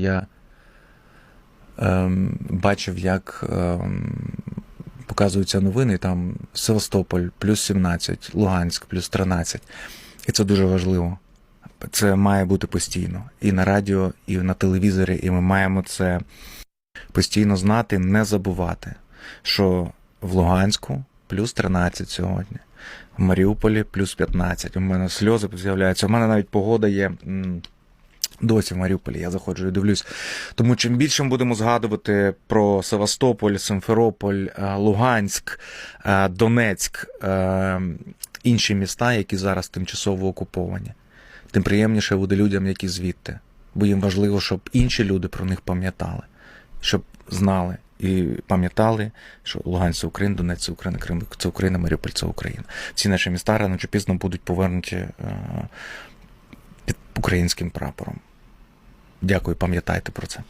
я ем, бачив, як ем, показуються новини, там Севастополь плюс 17, Луганськ плюс 13. І це дуже важливо. Це має бути постійно. І на радіо, і на телевізорі, і ми маємо це постійно знати, не забувати, що в Луганську плюс 13 сьогодні, в Маріуполі плюс 15. У мене сльози з'являються. У мене навіть погода є. Досі в Маріуполі я заходжу і дивлюсь. Тому чим більше ми будемо згадувати про Севастополь, Симферополь, е, Луганськ, е, Донецьк, е, інші міста, які зараз тимчасово окуповані, тим приємніше буде людям, які звідти. Бо їм важливо, щоб інші люди про них пам'ятали, щоб знали і пам'ятали, що Луганськ це Україна, Донець це Україна, Крим це Україна, Маріуполь це Україна. Ці наші міста рано чи пізно будуть повернуті під українським прапором. Дякую, пам'ятайте про це.